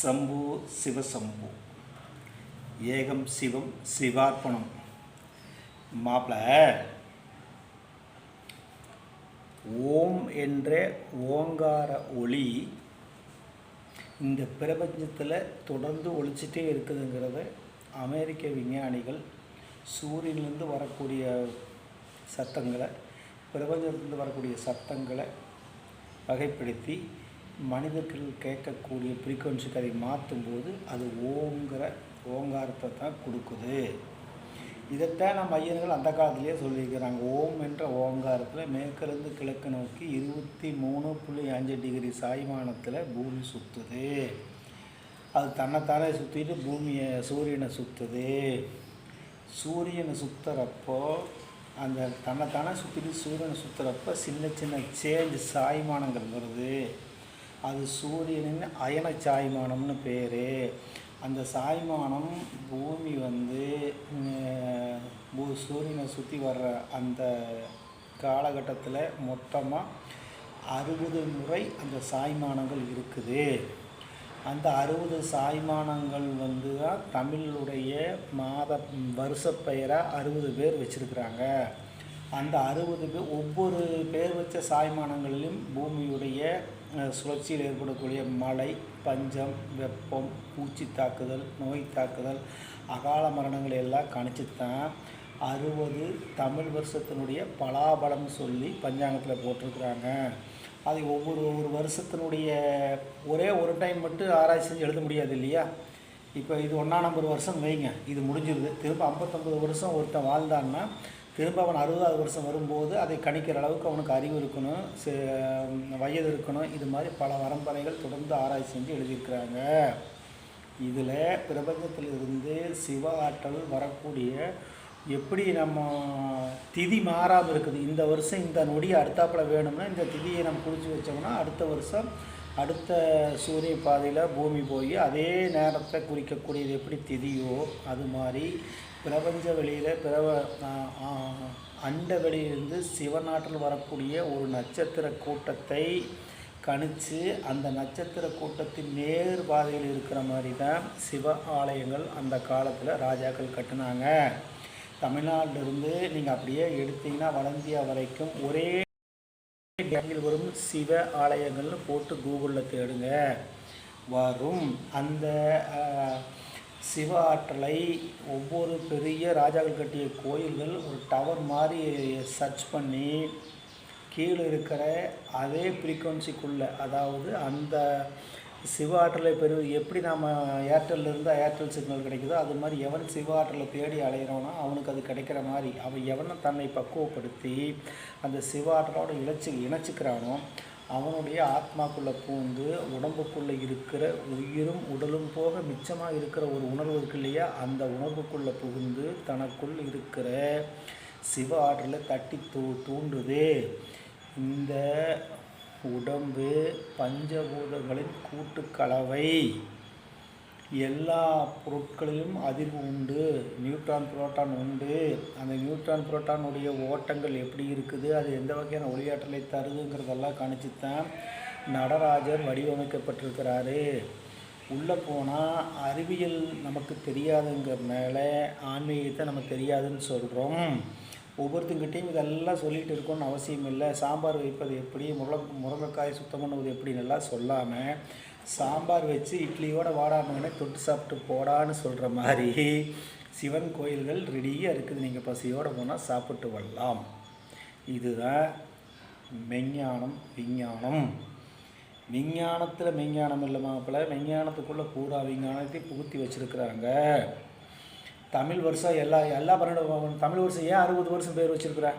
சம்பு சிவசம்பு. ஏகம் சிவம் சிவார்ப்பணம். மாப்பிள்ள ஓம் என்ற ஓங்கார ஒளி இந்த பிரபஞ்சத்தில் தொடர்ந்து ஒழிச்சிட்டே இருக்குதுங்கிறத அமெரிக்க விஞ்ஞானிகள் சூரியன்லேருந்து வரக்கூடிய சத்தங்களை பிரபஞ்சத்துலேருந்து வரக்கூடிய சத்தங்களை வகைப்படுத்தி மனிதர்கள் கேட்கக்கூடிய ஃப்ரீக்குவன்சிக்கு அதை மாற்றும்போது அது ஓங்கிற ஓங்காரத்தை தான் கொடுக்குது. இதைத்தான் நம்ம ஐயர்கள் அந்த காலத்திலேயே சொல்லியிருக்கிறாங்க. ஓம் என்ற ஓங்காரத்தில் மேற்கிலிருந்து கிழக்கு நோக்கி இருபத்தி மூணு புள்ளி அஞ்சு டிகிரி சாய்மானத்தில் பூமி சுற்றுது அது தன்னைத்தானே சுற்றிட்டு பூமியை சூரியனை சுற்றுது சூரியனை சுற்றுறப்போ அந்த தன்னைத்தானே சுற்றிட்டு சூரியனை சுற்றுறப்ப சின்ன சின்ன சேஞ்ச் சாய்மானங்கள் வருது. அது சூரியனின் அயன சாய்மானம்னு பேர். அந்த சாய்மானம் பூமி வந்து பூ- சூரியனை சுற்றி வர்ற அந்த காலகட்டத்தில் மொத்தமாக அறுபது முறை அந்த சாய்மானங்கள் இருக்குது. அந்த அறுபது சாய்மானங்கள் வந்து தான் தமிழுடைய மாத வருஷ பெயராக அறுபது பேர் வச்சுருக்குறாங்க. அந்த அறுபது பேர் ஒவ்வொரு பேர் வச்ச சாய்மானங்களிலும் பூமியுடைய சுழற்சியில் ஏற்படக்கூடிய மழை பஞ்சம் வெப்பம் பூச்சி தாக்குதல் நோய் தாக்குதல் அகால மரணங்களை எல்லாம் கணிச்சு தான் அறுபது தமிழ் வருஷத்தினுடைய பலாபலம்னு சொல்லி பஞ்சாங்கத்தில் போட்டிருக்கிறாங்க. அது ஒவ்வொரு ஒவ்வொரு வருஷத்தினுடைய ஒரே ஒரு டைம் மட்டும் ஆராய்ச்சி செஞ்சு எழுத முடியாது இல்லையா? இப்போ இது ஒன்றாம் நம்பர் வருஷம் வைங்க இது முடிஞ்சிருது. திரும்ப ஐம்பத்தொம்பது வருஷம் ஒருத்தன் வாழ்ந்தான்னா திரும்ப அவன் அறுபதாவது வருஷம் வரும்போது அதை கணிக்கிற அளவுக்கு அவனுக்கு அறிவு இருக்கணும் சே- வயது இருக்கணும். இது மாதிரி பல வரம்பரைகள் தொடர்ந்து ஆராய்ச்சி செஞ்சு எழுதியிருக்கிறாங்க. இதில் பிரபஞ்சத்திலிருந்து சிவ ஆற்றல் வரக்கூடிய எப்படி நம்ம திதி மாறாமல் இருக்குது? இந்த வருஷம் இந்த நொடி அடுத்தாப்பில் வேணும்னா இந்த திதியை நம்ம குறித்து வச்சோம்னா அடுத்த வருஷம் அடுத்த சூரிய பாதையில் பூமி போய் அதே நேரத்தை குறிக்கக்கூடியது எப்படி திதியோ அது மாதிரி பிரபஞ்ச வெளியில் பிரப அண்ட வெளியிலிருந்து சிவநாட்டில் வரக்கூடிய ஒரு நட்சத்திர கூட்டத்தை கணித்து அந்த நட்சத்திர கூட்டத்தின் நேர் பாதையில் இருக்கிற மாதிரி தான் சிவ ஆலயங்கள் அந்த காலத்தில் ராஜாக்கள் கட்டினாங்க. தமிழ்நாட்டிலிருந்து நீங்கள் அப்படியே எடுத்தீங்கன்னா வளந்தியா வரைக்கும் ஒரே இடத்தில் வரும் சிவ ஆலயங்கள்னு போட்டு கூகுளில் தேடுங்க. வரும். அந்த சிவ ஆற்றலை ஒவ்வொரு பெரிய ராஜாக்கள் கட்டிய கோயில்கள் ஒரு டவர் மாதிரி சர்ச் பண்ணி கீழே இருக்கிற அதே ஃப்ரீக்குவன்சிக்குள்ளே அதாவது அந்த சிவ ஆற்றலை பெறு எப்படி நாம் ஏர்டெல்ல இருந்தால் ஏர்டெல் சிக்னல் கிடைக்குதோ அது மாதிரி எவன் சிவ ஆற்றலை தேடி அலையிறானோ அவனுக்கு அது கிடைக்கிற மாதிரி அவன் எவனை தன்னை பக்குவப்படுத்தி அந்த சிவ ஆற்றலோட இணைச்சு இணைச்சிக்கிறானோ அவனுடைய ஆத்மாக்குள்ளே பூந்து உடம்புக்குள்ளே இருக்கிற உயிரும் உடலும் போக மிச்சமாக இருக்கிற ஒரு உணர்வு இருக்கு இல்லையா? அந்த உணர்வுக்குள்ளே புகுந்து தனக்குள் இருக்கிற சிவ ஆற்றலை தட்டி தூ தூண்டுது. இந்த உடம்பு பஞ்சபூதங்களின் கூட்டுக்கலவை. எல்லா பொருட்களிலும் அதிர்வு உண்டு. நியூட்ரான் புரோட்டான் உண்டு. அந்த நியூட்ரான் புரோட்டானுடைய ஓட்டங்கள் எப்படி இருக்குது? அது எந்த வகையான ஒளியாற்றலை தருதுங்கிறதெல்லாம் கணிச்சுத்தான் நடராஜர் வடிவமைக்கப்பட்டிருக்கிறாரு. உள்ளே போனால் அறிவியல் நமக்கு தெரியாதுங்கிறதுனால ஆன்மீகத்தை நம்ம தெரியாதுன்னு சொல்கிறோம் ஒவ்வொருத்தங்கிட்டையும் இதெல்லாம் சொல்லிகிட்டு இருக்கணும்னு அவசியம் இல்லை. சாம்பார் வைப்பது எப்படி? முருங்க முருங்கைக்காய் சுத்தம் பண்ணுவது எப்படின்னு எல்லாம் சொல்லாமல் சாம்பார் வச்சு இட்லியோட வாடாமங்கனே தொட்டு சாப்பிட்டு போடான்னு சொல்கிற மாதிரி சிவன் கோயில்கள் ரெடியாக இருக்குது. நீங்கள் பசியோடு போனால் சாப்பிட்டு வரலாம். இதுதான் மெஞ்ஞானம் விஞ்ஞானம். விஞ்ஞானத்தில் மெஞ்ஞானம் இல்லை மாப்பிள்ள விஞ்ஞானத்துக்குள்ளே பூரா விஞ்ஞானத்தை புகுத்தி வச்சுருக்குறாங்க. தமிழ் வருஷம் எல்லா எல்லா பன்னெண்டு தமிழ் வருஷம் ஏன் அறுபது வருஷம் பேர் வச்சுருக்குற?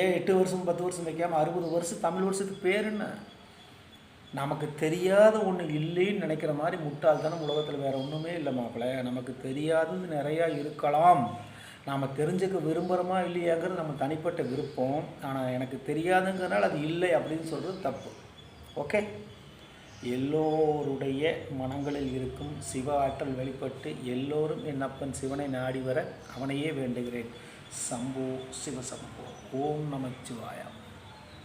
ஏன் எட்டு வருஷம் பத்து வருஷம் வைக்காமல் அறுபது வருஷம் தமிழ் வருஷத்துக்கு பேர் என்ன? நமக்கு தெரியாத ஒன்று இல்லைன்னு நினைக்கிற மாதிரி முட்டாள்தனம் உலகத்தில் வேறு ஒன்றுமே இல்லை மாப்பிள்ள நமக்கு தெரியாதது நிறையா இருக்கலாம். நாம் தெரிஞ்சுக்க விரும்புகிறோமா இல்லையாங்கிறது நம்ம தனிப்பட்ட விருப்பம். ஆனால் எனக்கு தெரியாதுங்கிறனால அது இல்லை அப்படின்னு சொல்கிறது தப்பு. ஓகே எல்லோருடைய மனங்களில் இருக்கும் சிவ ஆற்றல் வெளிப்பட்டு எல்லோரும் என் அப்பன் சிவனை நாடி வர அவனையே வேண்டுகிறேன். சம்போ சிவசம்போ ஓம் நமச்சிவாயம்.